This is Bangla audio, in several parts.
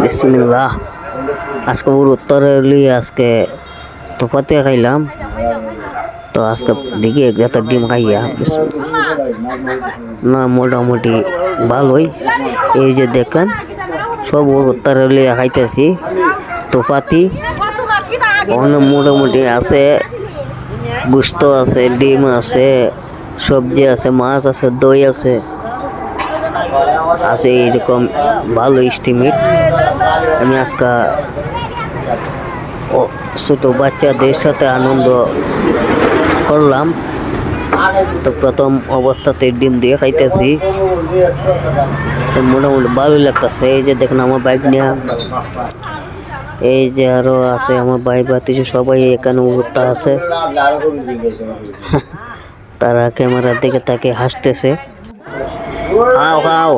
বিসমিল্লাহ আজকে ওর উত্তরে হলি আজকে তোফাতে খাইলাম তো আজকে দেখি এক জাতের ডিম খাইয়া বিস- না মোটামুটি ভালোই এই যে দেখেন সব ওর উত্তরে হলি খাইতেছি তোফাতি অনেক মোটামুটি আছে গুস্ত আছে ডিম আছে সবজি আছে মাছ আছে দই আছে আছে এরকম ভালো স্টিমিট আমি আজকে ছোট বাচ্চাদের সাথে আনন্দ করলাম। তো প্রথম অবস্থাতে ডিম দিয়ে খাইতেছি। তো মোটামুটি ভালোই লাগতেছে। এই যে দেখেন আমার বাইক নিয়ে। এই যে আরও আছে আমার ভাই বাতিছে সবাই এখানে উঠতে আছে। তারা ক্যামেরার দিকে তাকে হাসতেছে। খাও খাও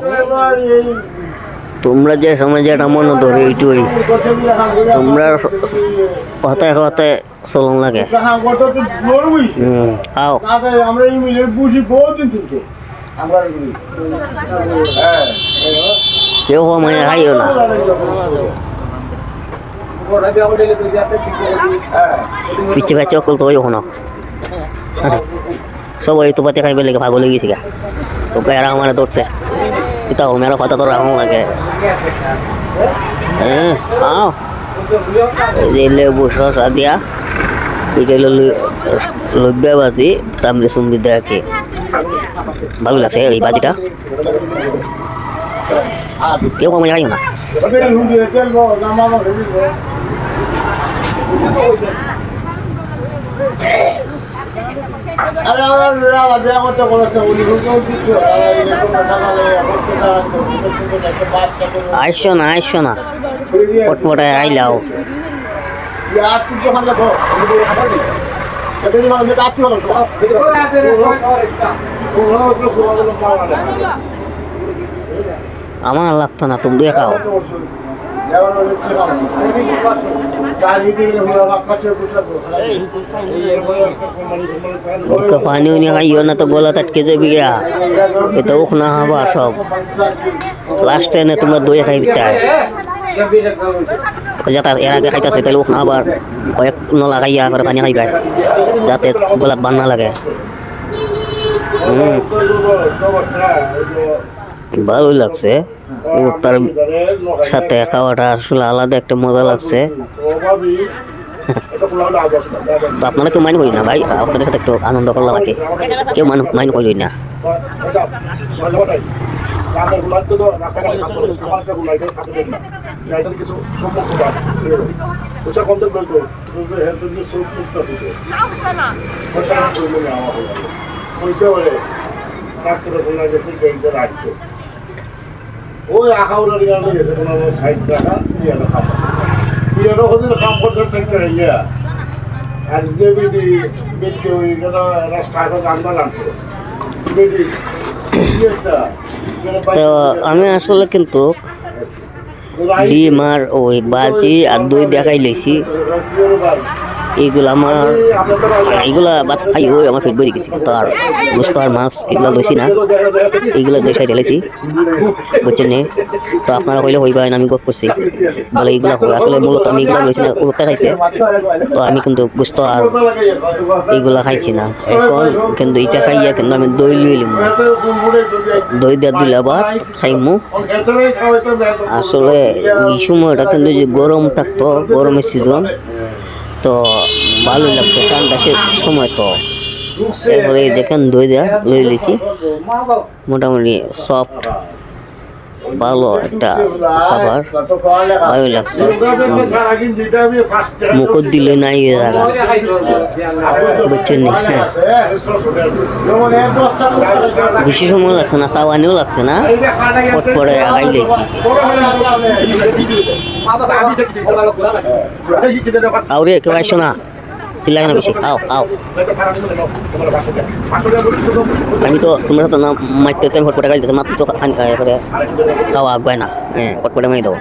তোমরা যে সময় যেটা মনে ধরো এইটুই তোমরা কথায় কথায় চলন লাগে। খাও কেউ সময় খাইও না। পিছে পিছে অকল তো ওই না। সবাই তো পাতে খাইবে লেগে ভাগলে গেছি গা। তো এরা আমার ধরছে। এটা মেরা কথা তো রাখুন লাগে। হ্যাঁ আও। লেবু শসা দিয়া, এটা হলো লব্যা বাজি সামনে সুন্দর দেখে ভালো লাগছে এই বাজিটা কেউ কমে খাইও না। আরে আমার রাওয়া দেয়া করতে বলেছে উনি হুঁড়িয়ে দিচ্ছে আইসো না আইসো না। পটপটায় আইলাও। আমার লাগতো না তুমি দিয়ে খাও। उसका पानी उनी खाइयो ना तो गोला तटके যাবি গা এটা উখ না হবা সব লাস্টে না তোমরা দই খাই বিতায় যাতে এর আগে খাইতেছে তাহলে উখ না আবার কয়েক নলা খাইয়া করে পানি খাইবা যাতে গোলাত বান না লাগে হুম ভালো লাগছে। তার সাথে খাওয়াটা আসলে আলাদা একটা মজা লাগছে। তো আপনারা কেউ মাইন করি না ভাই? আপনাদের সাথে একটু আনন্দ করলাম আর কি। কেউ মান মাইন করি না। ওই গেছে কোনো সাইড রাখা রাখা ওদের কাম করতে থাকতে ইয়া আর যে বিডি বিডি ওই গেল তো আমি আসলে কিন্তু ডিম আর ওই বাজি আর দই দেখাই লইছি এইগুলো আমার এইগুলা বাদ খাই ওই আমার ফেট বই গেছি। তো আর গোস্ত আর মাছ এগুলো লইছি না। এইগুলো দেখাই ঢেলেছি, বুঝছেন তো আপনারা কইলে হইবা আমি গপ করছি। বলে এইগুলা হয়। আসলে মূলত আমি এগুলো লইছি না ওটা খাইছে। তো আমি কিন্তু গোস্ত আর এইগুলা খাইছি না। এখন কিন্তু এটা খাইয়া কিন্তু আমি দই লইলাম দই দিয়ে দিলে আবার খাইমু। আসলে এই সময়টা কিন্তু যে গরম থাকতো, গরমের সিজন তো ভালোই লাগতো কারণ দেখে সময় তো। এরপরে দেখেন দই দেওয়া লই লিছি। মোটামুটি সফট ভালো একটা খাবার ভালো লাগছে। মুখত দিলে নাই বুঝছেন নি? হ্যাঁ। বেশি সময় লাগছে না সাবানিও লাগছে না। পটপড়ে আগাই লেছি আউরে কেউ আসছো না চিল্লাগে না বেশি খাও খাও আমি তো তোমরা তো না মারতে তেম ফটফটে গাড়ি মাত্র তো করে খাওয়া আগুয়ায় না। হ্যাঁ ফটফটে মাই দেবো।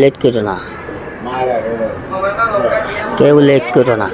লেট করো না। কেউ লেট করো না।